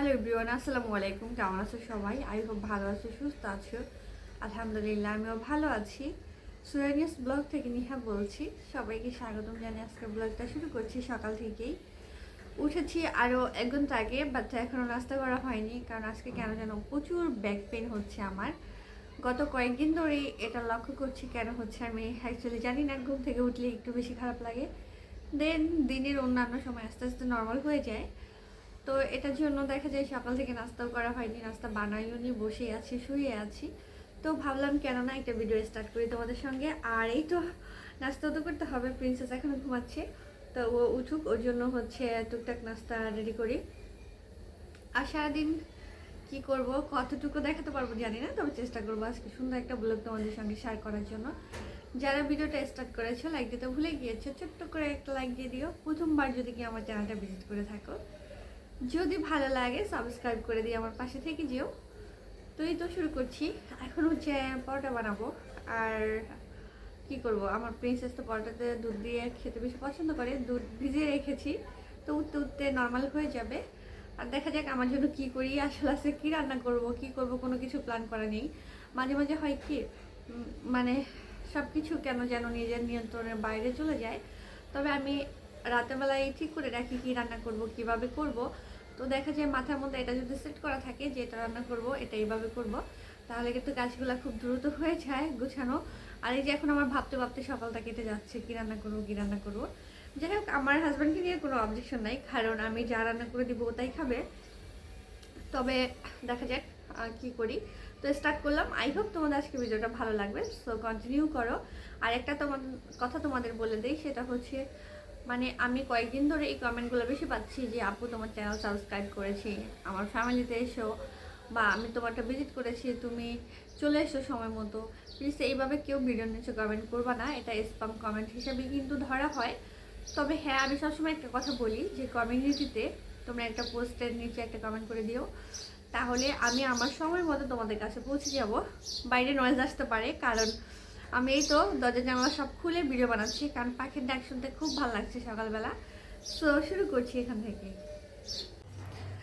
Hello everyone আসসালামু আলাইকুম। কেমন আছো সবাই? আই হোপ ভালো আছো, সুস্থ আছো। আলহামদুলিল্লাহ, আমিও ভালো আছি। সুরানিয়াস ব্লগ থেকে নিহা বলছি। সবাইকে স্বাগতম জানিয়ে আজকে ব্লগটা শুরু করছি সকাল থেকেই। উঠেছি আরও এক ঘণ্টা আগে বাচ্চা এখনও নাস্তা করা হয়নি, কারণ আজকে কেন যেন প্রচুর ব্যাক পেন হচ্ছে আমার। গত কয়েকদিন ধরেই এটা লক্ষ্য করছি কেন হচ্ছে আমি। অ্যাকচুয়ালি জানি না, ঘুম থেকে উঠলে একটু বেশি খারাপ লাগে। দেন দিনের অন্যান্য সময় আস্তে আস্তে নর্মাল হয়ে যায়। তো এটার জন্য দেখা যায় সকাল থেকে নাস্তাও করা হয়নি, নাস্তা বানাইও নি বসে আছি, শুয়ে আছি। তো ভাবলাম কেননা একটা ভিডিও স্টার্ট করি তোমাদের সঙ্গে। আর এই তো নাস্তা তো করতে হবে প্রিন্সেস এখনও ঘুমাচ্ছে। তো ও উঠুক, ওর জন্য হচ্ছে টুকটাক নাস্তা রেডি করি। আর সারাদিন কী করব, কতটুকু দেখাতে পারব জানি না, তবে চেষ্টা করব আজকে সুন্দর একটা ব্লগ তোমাদের সঙ্গে শেয়ার করার জন্য। যারা ভিডিওটা স্টার্ট করেছ লাইক দিতে ভুলে গিয়েছো, ছোট্ট করে একটা লাইক দিয়ে দিও। প্রথমবার যদি কি আমার চ্যানেলটা ভিজিট করে থাকো। যদি ভালো লাগে সাবস্ক্রাইব করে দিয়ে আমার পাশে থেকে যেও। তো এই তো শুরু করছি। এখন হচ্ছে পরোটা বানাবো। আর কি করব? আমার প্রিন্সেস তো পরোটাতে দুধ দিয়ে খেতে বেশি পছন্দ করে। দুধ ভিজিয়ে রেখেছি। তো উঠতে উঠতে নর্মাল হয়ে যাবে। আর দেখা যাক আমার জন্য কি করি, আসলে আসলে কী রান্না করব, কি করব, কোনো কিছু প্ল্যান করা নেই। মাঝে মাঝে হয় কি মানে সব কিছু কেন যেন নিজের নিয়ন্ত্রণের বাইরে চলে যায়। তবে আমি রাতের বেলায় ঠিক করে রাখি কি রান্না করব, কীভাবে করব। তো দেখা যায় মাথার মধ্যে এটা যদি সেট করা থাকে যে এটা রান্না করব, এটা এইভাবে করব, তাহলে কিন্তু কাজগুলো খুব দ্রুত হয়ে যায় গুছানো। আর এই যে এখন আমার ভাবতে ভাবতে সকালটা কেটে যাচ্ছে, কি রান্না করব, কি রান্না করব। যাই হোক, আমার হাজব্যান্ডকে নিয়ে কোনো অবজেকশন নাই, কারণ আমি যা রান্না করে দিব ওটাই খাবে। তবে দেখা যাক কি করি। তো স্টার্ট করলাম। আই হোপ তোমাদের আজকে ভিডিওটা ভালো লাগবে সো কন্টিনিউ করো। আর একটা তোমার কথা তোমাদের বলে দিই, সেটা হচ্ছে মানে আমি কয়েকদিন ধরে এই কমেন্টগুলো বেশি পাচ্ছি যে, আপু, তোমার চ্যানেল সাবস্ক্রাইব করেছি, আমার ফ্যামিলিতে এসো বা আমি তোমারটা ভিজিট করেছি, তুমি চলে এসো সময় মতো। প্লিজ এইভাবে কেউ ভিডিও নিচে কমেন্ট করবা না, এটা স্পাম কমেন্ট হিসেবে কিন্তু ধরা হয়। তবে হ্যাঁ আমি সবসময় একটা কথা বলি যে কমিউনিটিতে তোমরা একটা পোস্টের নিচে একটা কমেন্ট করে দিও। তাহলে আমি আমার সময় মতো তোমাদের কাছে পৌঁছে যাব। বাইরে নয়েজ আসতে পারে, কারণ আমি এই তো দরজা জানলা সব খুলে ভিডিও বানাচ্ছি, কারণ পাখির ডাক শুনতে খুব ভালো লাগছে সকালবেলা। সো শুরু করছি এখান থেকে।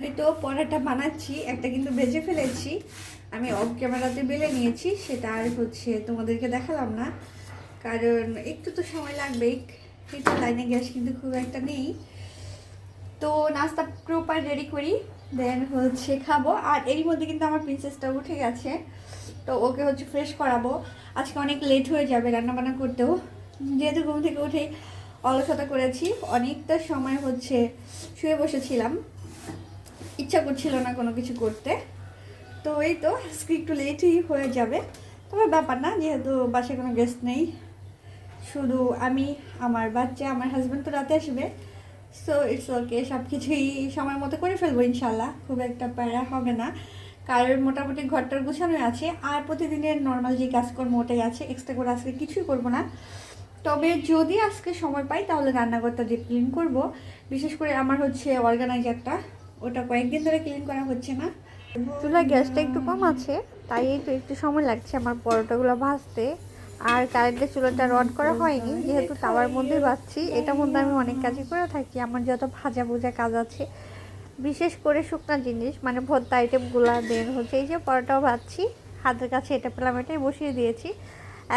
এই তো পরাটা বানাচ্ছি, একটা কিন্তু ভেজে ফেলেছি। আমি অফ ক্যামেরাতে বেলে নিয়েছি, সেটা আর হচ্ছে তোমাদেরকে দেখালাম না। কারণ একটু তো সময় লাগবেই এই তো লাইনে গ্যাস কিন্তু খুব একটা নেই। তো নাস্তা প্রপার রেডি করি দেন হচ্ছে খাব। আর এরই মধ্যে কিন্তু আমার প্রিন্সেসটা উঠে গেছে। তো ওকে হচ্ছে ফ্রেশ করাবো। আজকে অনেক লেট হয়ে যাবে রান্নাবান্না করতেও। যেহেতু ঘুম থেকে উঠে অলসতা করেছি, অনেকটা সময় হচ্ছে শুয়ে বসেছিলাম। ইচ্ছা করছিল না কোনো কিছু করতে। তো এই তো, আজকে একটু লেটই হয়ে যাবে। তবে ব্যাপার না, যেহেতু বাসায় কোনো গেস্ট নেই, শুধু আমি, আমার বাচ্চা, আমার হাজব্যান্ড তো রাতে আসবে। সো ইটস ওকে সব কিছুই সময় মতো করে ফেলব ইনশাল্লাহ খুব একটা প্যারা হবে না। কারণ মোটামুটি ঘরটার গুছানোই আছে, আর প্রতিদিনের নর্মাল যে কাজকর্ম ওটাই আছে এক্সট্রা করে আজকে কিছুই করব না। তবে যদি আজকে সময় পাই, তাহলে রান্নাঘরটা ডিপ ক্লিন করব, বিশেষ করে আমার হচ্ছে অর্গানাইজারটা ওটা কয়েকদিন ধরে ক্লিন করা হচ্ছে না। চুলার গ্যাসটা একটু কম আছে, তাই একটু একটু সময় লাগছে আমার পরোটাগুলো ভাজতে। আর কারেন্টের চুলাটা রড করা হয়নি, যেহেতু তাওয়ার মধ্যে ভাজছি, এটার মধ্যে আমি অনেক কাজই করে থাকি, আমার যত ভাজা ভুজা কাজ আছে বিশেষ করে শুকনা জিনিস মানে ভর্তা আইটেমগুলো দেন হচ্ছে। এই যে পরোটাও ভাজছি, হাতের কাছে এটা পেলাম, এটাই বসিয়ে দিয়েছি।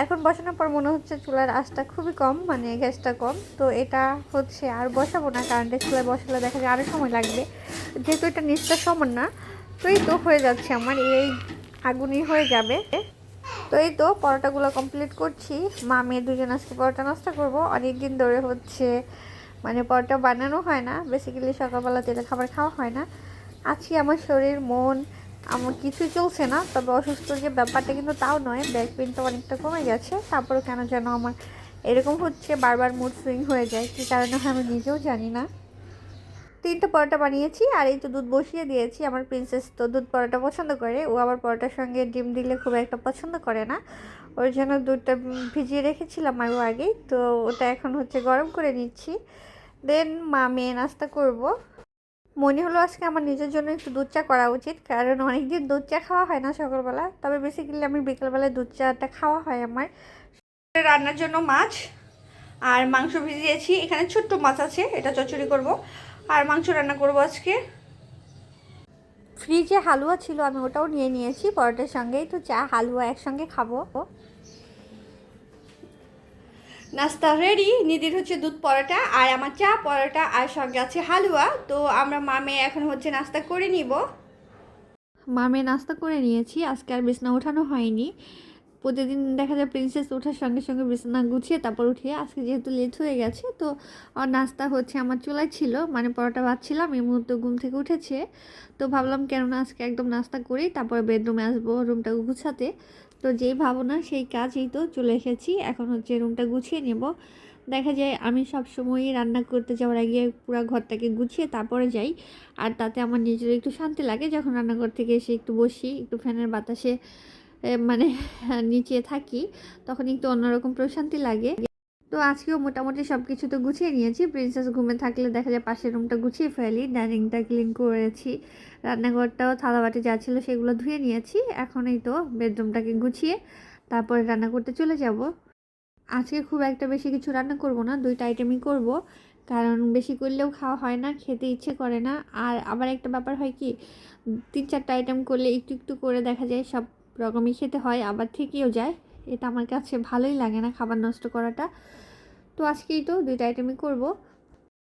এখন বসানোর পর মনে হচ্ছে চুলার আঁচটা খুবই কম মানে গ্যাসটা কম। তো এটা হচ্ছে আর বসাবো না কারেন্টের চুলায় বসালে দেখা যায় আরও সময় লাগবে। যেহেতু এটা নিচটা সমান না, তো এই তো হয়ে যাচ্ছে আমার, এই আগুনই হয়ে যাবে। তো এই তো পরোটাগুলো কমপ্লিট করছি। মা, মেয়ে দুজন আজকে পরোটা নাস্তা করব। অনেক দিন ধরে হচ্ছে মানে পরোটা বানানো হয় না। বেসিক্যালি সকালবেলা তেলে খাবার খাওয়া হয় না। আজকে আমার শরীর, মন, আমার কিছু চলছে না। তবে অসুস্থ যে ব্যাপারটা কিন্তু তাও নয় ব্যাক পেনটা অনেকটা কমে গেছে। তারপরে কেন যেন আমার এরকম হচ্ছে, বারবার মুড সুইং হয়ে যায়। কী কারণে আমি নিজেও জানি না। তিনটে পরোটা বানিয়েছি আর এই তো দুধ বসিয়ে দিয়েছি। আমার প্রিন্সেস তো দুধ পরোটা পছন্দ করে, ও আবার পরোটার সঙ্গে ডিম দিলে খুব একটা পছন্দ করে না। ওর জন্য দুধটা ভিজিয়ে রেখেছিলাম আরও আগেই, তো ওটা এখন হচ্ছে গরম করে নিচ্ছি। দেন মা মেয়ে নাস্তা করব। মনে হলো আজকে আমার নিজের জন্য একটু দুধ চা করা উচিত, কারণ অনেকদিন দুধ চা খাওয়া হয় না সকালবেলা। তবে বেসিক্যালি আমি বিকেলবেলায় দুধ চাটা খাওয়া হয় আমার। রান্নার জন্য মাছ আর মাংস ভিজিয়েছি। এখানে ছোট্ট মাছ আছে, এটা চচ্চড়ি করব। আর মাংস রান্না করব আজকে। ফ্রিজে হালুয়া ছিল আমি ওটাও নিয়ে নিয়েছি পরোটার সঙ্গেই। তো চা হালুয়া একসঙ্গে খাব। নাস্তা রেডি নিদির হচ্ছে দুধ পরোটা আর আমার চা পরোটা আর সঙ্গে আছে হালুয়া। তো আমরা মামে এখন হচ্ছে নাস্তা করে নিব। মামে নাস্তা করে নিয়েছি আজকে আর বিছনা ওঠানো হয়নি। প্রতিদিন দেখা যায় প্রিন্সেস ওঠার সঙ্গে সঙ্গে বিছানা গুছিয়ে তারপর উঠিয়ে আজকে যেহেতু লেট হয়ে গেছে, তো আর নাস্তা হচ্ছে আমার চুলায় ছিল মানে পরোটা ভাবছিলাম এই মুহূর্তে ঘুম থেকে উঠেছে। তো ভাবলাম কেননা আজকে একদম নাস্তা করি, তারপর বেডরুমে আসব রুমটা গুছাতে। তো যেই ভাবনা, সেই কাজই তো চলে এসেছি, এখন হচ্ছে রুমটা গুছিয়ে নেব। দেখা যায় আমি সব সময়ই রান্না করতে যাওয়ার আগে পুরো ঘরটাকে গুছিয়ে তারপরে যাই, আর তাতে আমার নিজের একটু শান্তি লাগে, যখন রান্নাঘর থেকে এসে একটু বসি, একটু ফ্যানের বাতাসে মানে নিচে থাকি, তখন একটু অন্যরকম প্রশান্তি লাগে। তো আজকেও মোটামুটি সব কিছু তো গুছিয়ে নিয়েছি। প্রিন্সেস ঘুমে থাকলে দেখা যায় পাশের রুমটা গুছিয়ে ফেলি ডাইনিংটা ক্লিন করেছি, রান্নাঘরটাও থালাবাটি যা ছিল সেগুলো ধুয়ে নিয়েছি। এখন এই তো বেডরুমটাকে গুছিয়ে তারপরে রান্না করতে চলে যাব। আজকে খুব একটা বেশি কিছু রান্না করব না, দুইটা আইটেমই করব। কারণ বেশি করলেও খাওয়া হয় না, খেতে ইচ্ছে করে না। আর আবার একটা ব্যাপার হয় কি তিন চারটা আইটেম করলে একটু একটু করে দেখা যায় সব রকমই খেতে হয়, আবার থেকেও যায়। এটা আমার কাছে ভালোই লাগে না খাবার নষ্ট করাটা। তো আজকেই তো দুইটা আইটেমই করব।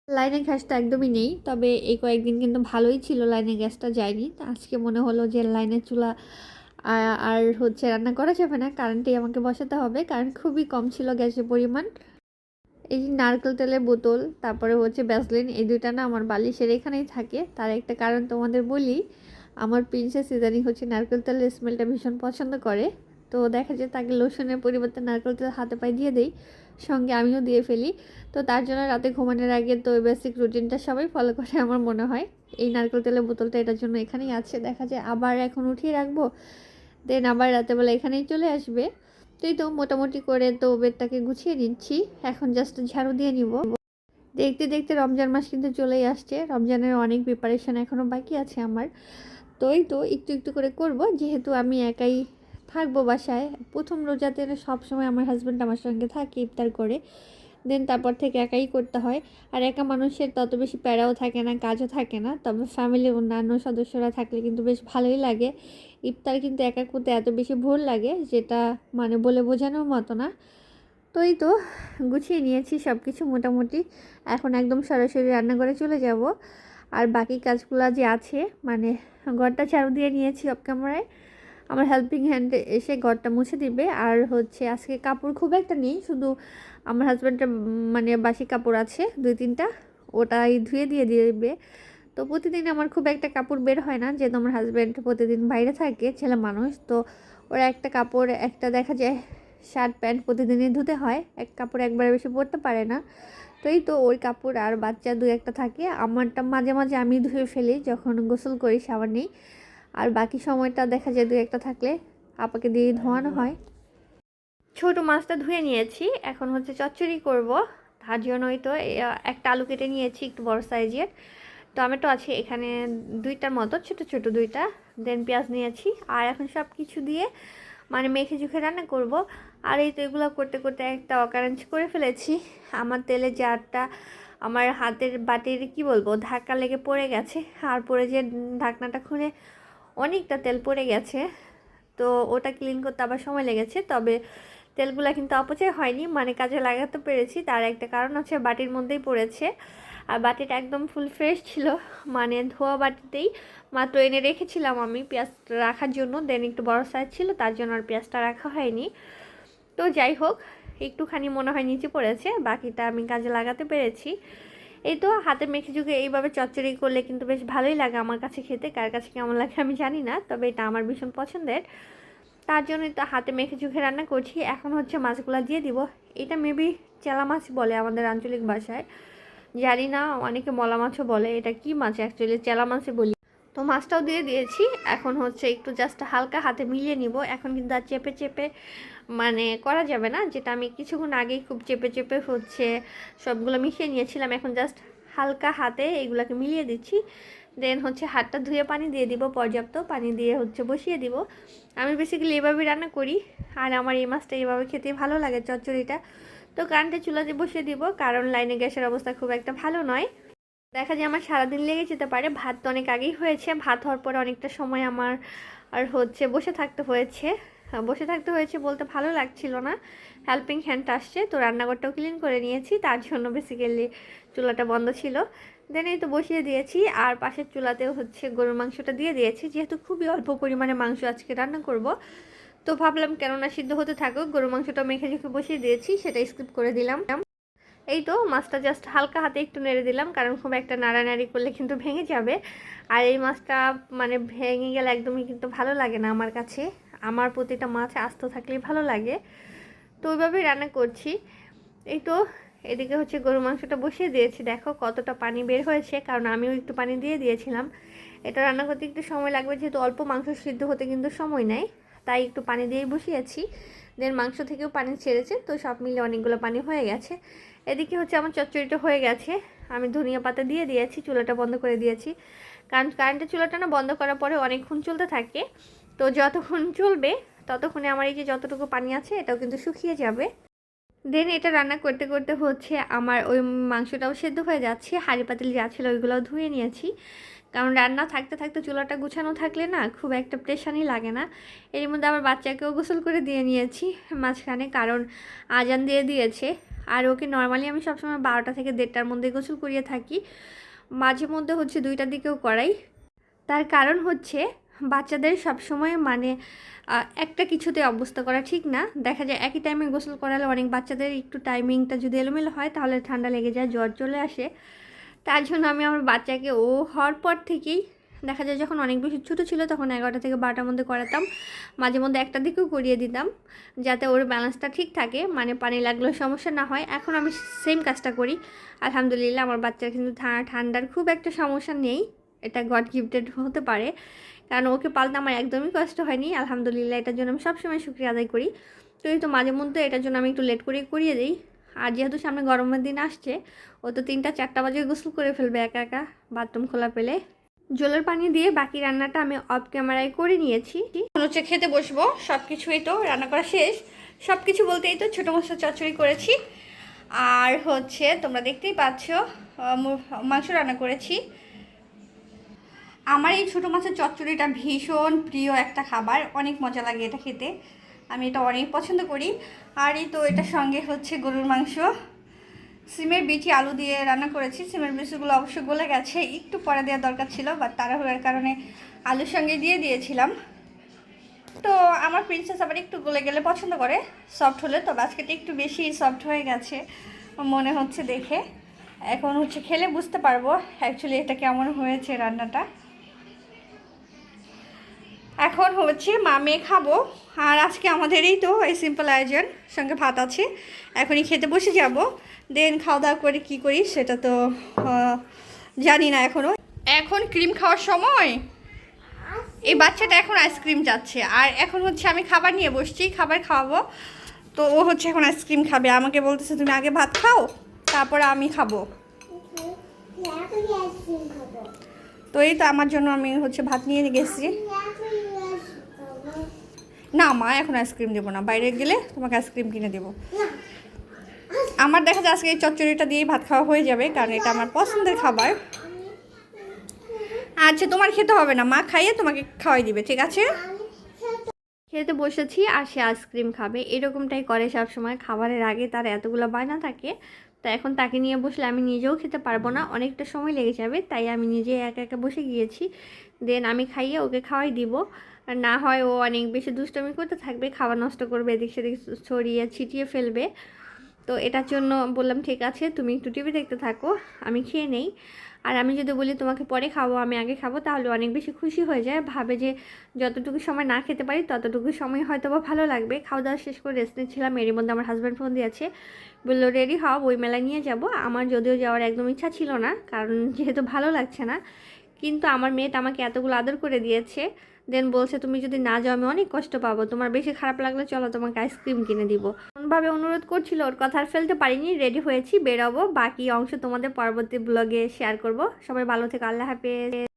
লাইনের গ্যাসটা একদমই নেই, তবে এই কয়েকদিন কিন্তু ভালোই ছিল লাইনের গ্যাসটা যায়নি। আজকে মনে হলো যে লাইনের চুলা আর হচ্ছে রান্না করা যাবে না, কারেন্টেই আমাকে বসাতে হবে, কারণ খুবই কম ছিল গ্যাসের পরিমাণ। এই যে নারকেল তেলের বোতল, তারপরে হচ্ছে ব্যাসলিন এই দুইটা না আমার বালিশের এখানেই থাকে। তার একটা কারণ তোমাদের বলি আমার প্রিন্সেস ইদানিং হচ্ছে নারকেল তেলের স্মেলটা ভীষণ পছন্দ করে। তো দেখা যায় তাকে লোশনের পরিবর্তে নারকেল তেল হাতে পায়ে দিয়ে দেই, সঙ্গে আমিও দিয়ে ফেলি। তো তার জন্য রাতে ঘুমানোর আগে তো বেসিক রুটিনটা সবাই ফলো করে আমার মনে হয়। এই নারকেল তেলের বোতলটা এটার জন্য এখানেই আছে। দেখা যায় আবার এখন উঠিয়ে রাখব দেন আবার রাতেবেলা এখানেই চলে আসবে। তো এই তো মোটামুটি করে তো বেডটাকে গুছিয়ে নিচ্ছি। এখন জাস্ট ঝাড়ু দিয়ে নিব। দেখতে দেখতে রমজান মাস কিন্তু চলেই আসছে। রমজানের অনেক প্রিপারেশন এখনও বাকি আছে আমার। তো এই তো একটু একটু করে করব। যেহেতু আমি একাই থাকব বাসায়, প্রথম রোজাতে সব সময় আমার হাজব্যান্ড আমার সঙ্গে থাকে ইফতার করে। দেন তারপর থেকে একাই করতে হয়। আর একা মানুষের তত বেশি প্যারাও থাকে না, কাজও থাকে না। তবে ফ্যামিলির অন্যান্য সদস্যরা থাকলে কিন্তু বেশ ভালোই লাগে। ইফতার কিন্তু একা করতে এত বেশি ভোর লাগে, যেটা মানে বলে বোঝানোর মতো না। তো এই তো গুছিয়ে নিয়েছি সব কিছু মোটামুটি। এখন একদম সরাসরি রান্নাঘরে চলে যাব। আর বাকি কাজগুলো যে আছে মানে ঘরটা ঝাড়ু দিয়ে নিয়েছি অফ ক্যামেরায়। আমার হেল্পিং হ্যান্ডে এসে ঘরটা মুছে দিবে। আর হচ্ছে আজকে কাপড় খুব একটা নেই, শুধু আমার হাজব্যান্ডের মানে বাসি কাপড় আছে, দুই তিনটা। ওটাই ধুয়ে দিয়ে দিবে। তো প্রতিদিন আমার খুব একটা কাপড় বের হয় না, যেহেতু আমার হাজব্যান্ড প্রতিদিন বাইরে থাকে, ছেলে মানুষ, তো ওরা একটা কাপড়, একটা দেখা যায় শার্ট প্যান্ট প্রতিদিনই ধুতে হয়। এক কাপড় একবারে বেশি পরতে পারে না। তো এই তো ওই কাপড় আর বাচ্চা দু একটা থাকে। আমারটা মাঝে মাঝে আমি ধুয়ে ফেলি যখন গোসল করি শাওয়ার নেই। আর বাকি সময়টা দেখা যায় দু একটা থাকলে আপাকে দিয়ে ধোয়ানো হয়। ছোট মাছটা ধুয়ে নিয়েছি এখন হচ্ছে চচ্চড়ি করব। তার জন্যই তো একটা আলু কেটে নিয়েছি একটু বড় সাইজের। টমেটো আছে এখানে দুইটার মতো ছোট ছোট দুইটা। দেন পেঁয়াজ নিয়েছি। আর এখন সব কিছু দিয়ে মানে মেখে চুখে রান্না করব। আর এই তো এগুলো করতে করতে একটা অকারেন্স করে ফেলেছি। আমার তেলের জারটা আমার হাতের বাটির কি বলব, ধাক্কা লেগে পড়ে গেছে। আর পরে যে ঢাকনাটা খুলে অনেকটা তেল পড়ে গেছে। তো ওটা ক্লিন করতে আবার সময় লেগেছে, তবে তেলগুলো কিন্তু অপচয় হয়নি। মানে কাজে লাগাতে পেরেছি, তার একটা কারণ হচ্ছে বাটির মধ্যেই পড়েছে। আর বাটিটা একদম ফুল ফ্রেশ ছিল মানে ধোয়া বাটিতেই। মাত্র এনে রেখেছিলাম আমি পেঁয়াজ রাখার জন্য দেন একটু বড় সাইজ ছিল, তার জন্য আর পেঁয়াজটা রাখা হয়নি। তো যাই হোক, একটুখানি মনে হয় নিচে পড়েছে, বাকিটা আমি কাজে লাগাতে পেরেছি। এই তো হাতে মেখে যুগে এইভাবে চচ্চড়ি করলে কিন্তু বেশ ভালোই লাগে আমার কাছে খেতে, কার কাছে কেমন লাগে আমি জানি না, তবে এটা আমার ভীষণ পছন্দের। তার জন্যই তো হাতে মেখে চুখে রান্না করছি, এখন হচ্ছে মাছগুলো দিয়ে দিব। এটা মেবি চেলা মাছ বলে আমাদের আঞ্চলিক ভাষায়। জানি না, অনেকে মলা মাছও বলে, এটা কি মাছ? অ্যাকচুয়ালি চেলা মাছই বলি। তো মাছটাও দিয়ে দিয়েছি। এখন হচ্ছে একটু জাস্ট হালকা হাতে মিলিয়ে নিব। এখন কিন্তু আর চেপে চেপে মানে করা যাবে না, যেটা আমি কিছুক্ষণ আগেই খুব চেপে চেপে হচ্ছে সবগুলো মিশিয়ে নিয়েছিলাম। এখন জাস্ট হালকা হাতে এগুলোকে মিলিয়ে দিচ্ছি। দেন হচ্ছে হাতটা ধুয়ে পানি দিয়ে দিব, পর্যাপ্ত পানি দিয়ে হচ্ছে বসিয়ে দিব। আমি বেসিক্যালি এভাবেই রান্না করি। আর আমার এই মাছটা এইভাবে খেতে ভালো লাগে, চচ্চড়িটা। তো কারেন্টের চুলাতে বসিয়ে দিব, কারণ লাইনে গ্যাসের অবস্থা খুব একটা ভালো নয়। দেখা যায় আমার সারাদিন লেগে যেতে পারে। ভাত তো অনেক আগেই হয়েছে। ভাত হওয়ার পরে অনেকটা সময় আমার আর হচ্ছে বসে থাকতে হয়েছে। বসে থাকতে হয়েছে বলতে ভালো লাগছিল না। হেল্পিং হ্যান্ড আসছে। তো রান্নাঘরটাও ক্লিন করে নিয়েছি। তার জন্য বেসিক্যালি চুলাটা বন্ধ ছিল। দেন এই তো বসিয়ে দিয়েছি। আর পাশের চুলাতেও হচ্ছে গরুর মাংসটা দিয়ে দিয়েছি। যেহেতু খুবই অল্প পরিমাণে মাংস আজকে রান্না করব। তো ভাবলাম কেননা সিদ্ধ হতে থাকুক, গরুর মাংসটা মেখে ঝুঁকে বসিয়ে দিয়েছি। সেটা স্কিপ করে দিলাম। এই তো মাছটা জাস্ট হালকা হাতে একটু নেড়ে দিলাম, কারণ খুব একটা নাড়ানাড়ি করলে কিন্তু ভেঙে যাবে। আর এই মাছটা মানে ভেঙে গেলে একদমই কিন্তু ভালো লাগে না আমার কাছে। আমার প্রতিটা মাছ আস্ত থাকলেই ভালো লাগে। তো ওইভাবেই রান্না করছি। এই তো এদিকে হচ্ছে গরু মাংসটা বসিয়ে দিয়েছি। দেখো কতটা পানি বের হয়েছে, কারণ আমিও একটু পানি দিয়ে দিয়েছিলাম। এটা রান্না করতে একটু সময় লাগবে, যেহেতু অল্প মাংস সিদ্ধ হতে কিন্তু সময় নেয় তাই একটু পানি দিয়েই বসিয়েছি। দেন মাংস থেকেও পানি ছেড়েছে, তো সব মিলে অনেকগুলো পানি হয়ে গেছে। এদিকে হচ্ছে আমার চচ্চড়িটা হয়ে গেছে। আমি ধনিয়া পাতা দিয়ে দিয়েছি, চুলাটা বন্ধ করে দিয়েছি। কারণ কারেন্টের চুলাটা না বন্ধ করার পরে অনেকক্ষণ চলতে থাকে। তো যতক্ষণ চলবে, ততক্ষণে আমার এই যে যতটুকু পানি আছে, এটাও কিন্তু শুকিয়ে যাবে। দেন এটা রান্না করতে করতে হচ্ছে আমার ওই মাংসটাও সেদ্ধ হয়ে যাচ্ছে, হাঁড়ি পাতিল যা ছিল ওইগুলোও ধুয়ে নিয়েছি। কারণ রান্না থাকতে থাকতে চুলাটা গুছানো থাকলে না খুব একটা প্রেশানই লাগে না। এর মধ্যে আবার বাচ্চাকেও গোসল করে দিয়ে নিয়েছি মাঝখানে, কারণ আজান দিয়ে দিয়েছে। আর ওকে নর্মালি আমি সবসময় বারোটা থেকে দেড়টার মধ্যে গোসল করিয়ে থাকি। মাঝে মধ্যে হচ্ছে দুইটার দিকেও করাই। তার কারণ হচ্ছে বাচ্চাদের সবসময় মানে একটা কিছুতে অভ্যস্ত করা ঠিক না। দেখা যায় একই টাইমে গোসল করালে অনেক বাচ্চাদের একটু টাইমিংটা যদি এলোমেলো হয়, তাহলে ঠান্ডা লেগে যায়, জ্বর চলে আসে। তার জন্য আমি আমার বাচ্চাকে, ও হওয়ার পর থেকেই দেখা যায় যখন অনেক বেশি ছোটো ছিল, তখন এগারোটা থেকে বারোটার মধ্যে করাতাম। মাঝে মধ্যে একটা দিকেও করিয়ে দিতাম, যাতে ওর ব্যালেন্সটা ঠিক থাকে মানে পানি লাগলেও সমস্যা না হয়। এখন আমি সেম কাজটা করি। আলহামদুলিল্লাহ, আমার বাচ্চার কিন্তু ঠান্ডার খুব একটা সমস্যা নেই। এটা গড গিফটেড হতে পারে। কারণ ওকে পালতে আমার একদমই কষ্ট হয়নি, আলহামদুলিল্লাহ, এটার জন্য আমি সবসময় শুক্রিয়া আদায় করি। তো এই তো মাঝে মধ্যে এটার জন্য আমি একটু লেট করে করিয়ে দিই। আর যেহেতু সামনে গরমের দিন আসছে, ও তো তিনটা চারটা বাজে গোসল করে ফেলবে একা একা বাথরুম খোলা পেলে। জলের পানি দিয়ে বাকি রান্নাটা আমি অফ ক্যামেরায় করে নিয়েছি। হচ্ছে খেতে বসবো সব কিছুই তো রান্না করা শেষ। সব কিছু বলতেই তো ছোটো মাছের চচ্চড়ি করেছি। আর হচ্ছে তোমরা দেখতেই পাচ্ছ মাংস রান্না করেছি। আমার এই ছোটো মাছের চচ্চড়িটা ভীষণ প্রিয় একটা খাবার, অনেক মজা লাগে এটা খেতে। আমি এটা অনেক পছন্দ করি। আর এই তো এটার সঙ্গে হচ্ছে গরুর মাংস। সিমের বিচি আলু দিয়ে রান্না করেছি। সিমের বিচিগুলো অবশ্য গলে গেছে, একটু পরে দেওয়ার দরকার ছিল বাট তাড়াহুড়ার কারণে আলুর সঙ্গে দিয়ে দিয়েছিলাম। তো আমার প্রিন্সেস আবার একটু গলে গেলে পছন্দ করে সফট হলে তো আজকেটা একটু বেশি সফট হয়ে গেছে, মনে হচ্ছে দেখে। এখন হচ্ছে খেলে বুঝতে পারব অ্যাকচুয়ালি এটা কেমন হয়েছে রান্নাটা। এখন হচ্ছে মা মেয়ে খাব। আর আজকে আমাদেরই তো এই সিম্পল আয়োজন সঙ্গে ভাত আছে। এখনই খেতে বসে যাব। দেন খাওয়া দাওয়া করে কী করি সেটা তো জানি না এখনও এখন ক্রিম খাওয়ার সময়? এই বাচ্চাটা এখন আইসক্রিম যাচ্ছে আর এখন হচ্ছে আমি খাবার নিয়ে বসছি খাবার খাওয়াবো। তো ও হচ্ছে এখন আইসক্রিম খাবে। আমাকে বলতেছে তুমি আগে ভাত খাও তারপরে আমি খাব। তো এই তো আমার জন্য আমি হচ্ছে ভাত নিয়ে গেছি। না, মা, এখন আইসক্রিম দেবো না। বাইরে গেলে তোমাকে আইসক্রিম কিনে দেবো। আমার দেখা যায় আজকে এই চচ্চড়িটা দিয়েই ভাত খাওয়া হয়ে যাবে, কারণ এটা আমার পছন্দের খাবার। আচ্ছা তোমার খেতে হবে না, মা খাইয়ে তোমাকে খাওয়াই দিবে, ঠিক আছে? খেতে বসেছি, আর সে আইসক্রিম খাবে। এরকমটাই করে সব সময় খাবারের আগে তার এতগুলো বায়না থাকে, তো এখন তাকে নিয়ে বসলে আমি নিজেও খেতে পারব না। অনেকটা সময় লেগে যাবে, তাই আমি নিজে একা একা বসে গিয়েছি। দেন আমি খাইয়ে ওকে খাওয়াই দিব। না হয় ও অনেক বেশি দুষ্টমি করতে থাকবে, খাবার নষ্ট করবে, এদিক সেদিক ছড়িয়ে ছিটিয়ে ফেলবে। তো এটার জন্য বললাম, ঠিক আছে, তুমি একটু টিভি দেখতে থাকো, আমি খেয়ে নেই। আর আমি যদি বলি তোমাকে পরে খাব আমি আগে খাব, তাহলে অনেক বেশি খুশি হয়ে যায়। ভাবে যে যতটুকু সময় না খেতে পারি, ততটুকু সময় হয়তো বা ভালো লাগবে। খাওয়া দাওয়া শেষ করে রেস্ট নিচ্ছিলাম, এরই মধ্যে আমার হাজব্যান্ড ফোন দিয়েছে। বলল, রেডি হও বই মেলায় নিয়ে যাব। আমার যদিও যাওয়ার একদম ইচ্ছা ছিল না, কারণ যেহেতু ভালো লাগছে না, কিন্তু আমার মেয়েটা আমাকে এতগুলো আদর করে দিয়েছে। দেন বলছে, তুমি যদি না যাও, আমি অনেক কষ্ট পাবো। তোমার বেশি খারাপ লাগলে চলো তোমাকে আইসক্রিম কিনে দিব। এমনভাবে অনুরোধ করছিল, ওর কথা আর ফেলতে পারিনি। রেডি হয়েছি, বেরোবো। বাকি অংশ তোমাদের পরবর্তী ব্লগে শেয়ার করব। সবাই ভালো থেকে, আল্লাহ হাফেজ।